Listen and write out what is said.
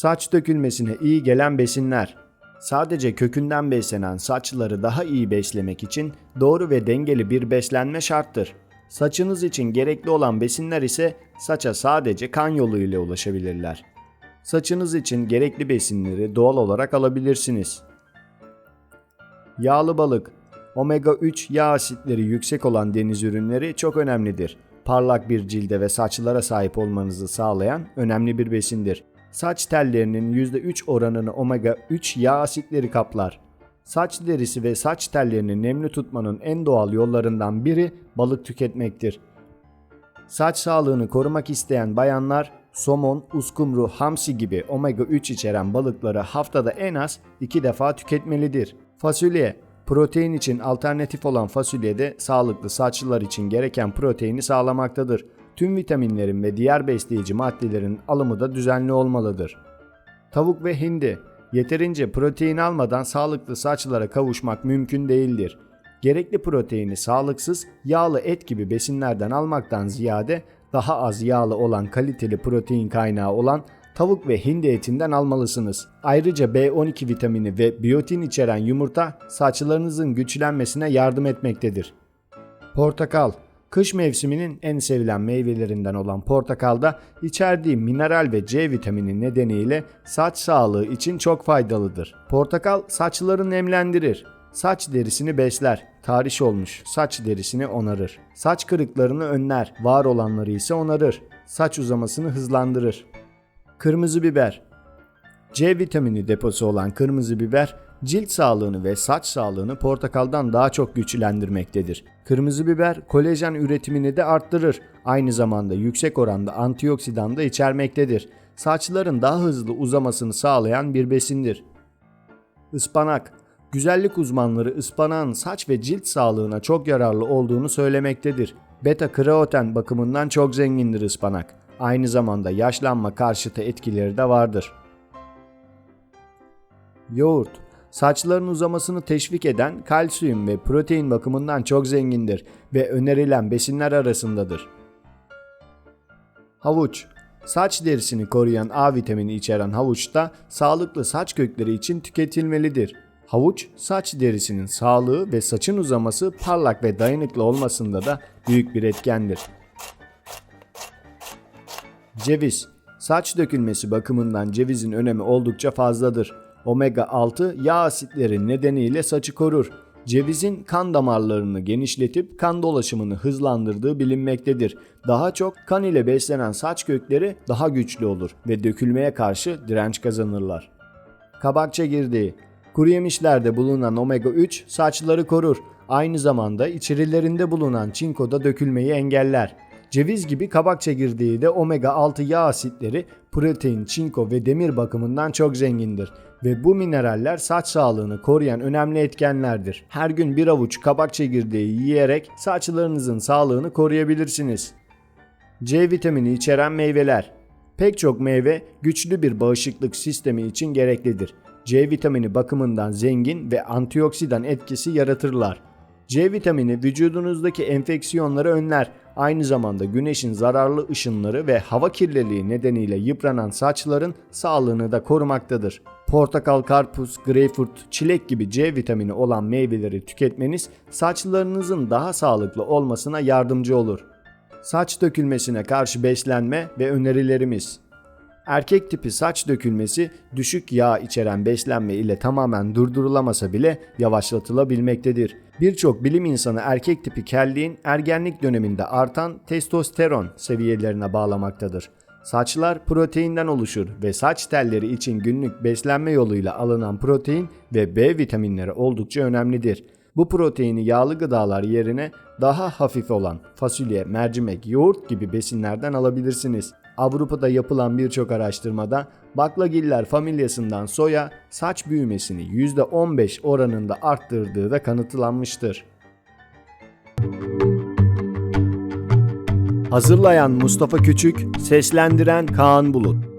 Saç dökülmesine iyi gelen besinler. Sadece kökünden beslenen saçları daha iyi beslemek için doğru ve dengeli bir beslenme şarttır. Saçınız için gerekli olan besinler ise saça sadece kan yoluyla ulaşabilirler. Saçınız için gerekli besinleri doğal olarak alabilirsiniz. Yağlı balık, omega 3 yağ asitleri yüksek olan deniz ürünleri çok önemlidir. Parlak bir cilde ve saçlara sahip olmanızı sağlayan önemli bir besindir. Saç tellerinin %3 oranını omega 3 yağ asitleri kaplar. Saç derisi ve saç tellerini nemli tutmanın en doğal yollarından biri balık tüketmektir. Saç sağlığını korumak isteyen bayanlar somon, uskumru, hamsi gibi omega 3 içeren balıkları haftada en az 2 defa tüketmelidir. Fasulye Protein için alternatif olan fasulye de sağlıklı saçlılar için gereken proteini sağlamaktadır. Tüm vitaminlerin ve diğer besleyici maddelerin alımı da düzenli olmalıdır. Tavuk ve hindi Yeterince protein almadan sağlıklı saçlara kavuşmak mümkün değildir. Gerekli proteini sağlıksız, yağlı et gibi besinlerden almaktan ziyade daha az yağlı olan kaliteli protein kaynağı olan tavuk ve hindi etinden almalısınız. Ayrıca B12 vitamini ve biyotin içeren yumurta saçlarınızın güçlenmesine yardım etmektedir. Portakal Kış mevsiminin en sevilen meyvelerinden olan portakalda içerdiği mineral ve C vitamini nedeniyle saç sağlığı için çok faydalıdır. Portakal saçları nemlendirir. Saç derisini besler. Tahriş olmuş saç derisini onarır. Saç kırıklarını önler. Var olanları ise onarır. Saç uzamasını hızlandırır. Kırmızı biber C vitamini deposu olan kırmızı biber cilt sağlığını ve saç sağlığını portakaldan daha çok güçlendirmektedir. Kırmızı biber kolajen üretimini de arttırır. Aynı zamanda yüksek oranda antioksidan da içermektedir. Saçların daha hızlı uzamasını sağlayan bir besindir. Ispanak Güzellik uzmanları ıspanağın saç ve cilt sağlığına çok yararlı olduğunu söylemektedir. Beta karoten bakımından çok zengindir ıspanak. Aynı zamanda yaşlanma karşıtı etkileri de vardır. Yoğurt Saçların uzamasını teşvik eden kalsiyum ve protein bakımından çok zengindir ve önerilen besinler arasındadır. Havuç Saç derisini koruyan A vitamini içeren havuçta sağlıklı saç kökleri için tüketilmelidir. Havuç, saç derisinin sağlığı ve saçın uzaması parlak ve dayanıklı olmasında da büyük bir etkendir. Ceviz Saç dökülmesi bakımından cevizin önemi oldukça fazladır. Omega 6 yağ asitleri nedeniyle saçı korur. Cevizin kan damarlarını genişletip kan dolaşımını hızlandırdığı bilinmektedir. Daha çok kan ile beslenen saç kökleri daha güçlü olur ve dökülmeye karşı direnç kazanırlar. Kabak çekirdeği Kuru yemişlerde bulunan omega 3 saçları korur. Aynı zamanda içerilerinde bulunan çinko da dökülmeyi engeller. Ceviz gibi kabak çekirdeği de omega 6 yağ asitleri, protein, çinko ve demir bakımından çok zengindir ve bu mineraller saç sağlığını koruyan önemli etkenlerdir. Her gün bir avuç kabak çekirdeği yiyerek saçlarınızın sağlığını koruyabilirsiniz. C vitamini içeren meyveler. Pek çok meyve güçlü bir bağışıklık sistemi için gereklidir. C vitamini bakımından zengin ve antioksidan etkisi yaratırlar. C vitamini vücudunuzdaki enfeksiyonları önler. Aynı zamanda güneşin zararlı ışınları ve hava kirliliği nedeniyle yıpranan saçların sağlığını da korumaktadır. Portakal, karpuz, greyfurt, çilek gibi C vitamini olan meyveleri tüketmeniz saçlarınızın daha sağlıklı olmasına yardımcı olur. Saç dökülmesine karşı beslenme ve önerilerimiz Erkek tipi saç dökülmesi düşük yağ içeren beslenme ile tamamen durdurulamasa bile yavaşlatılabilmektedir. Birçok bilim insanı erkek tipi kelliğin ergenlik döneminde artan testosteron seviyelerine bağlamaktadır. Saçlar proteinden oluşur ve saç telleri için günlük beslenme yoluyla alınan protein ve B vitaminleri oldukça önemlidir. Bu proteini yağlı gıdalar yerine daha hafif olan fasulye, mercimek, yoğurt gibi besinlerden alabilirsiniz. Avrupa'da yapılan birçok araştırmada baklagiller familyasından soya saç büyümesini %15 oranında arttırdığı da kanıtlanmıştır. Hazırlayan Mustafa Küçük, seslendiren Kaan Bulut.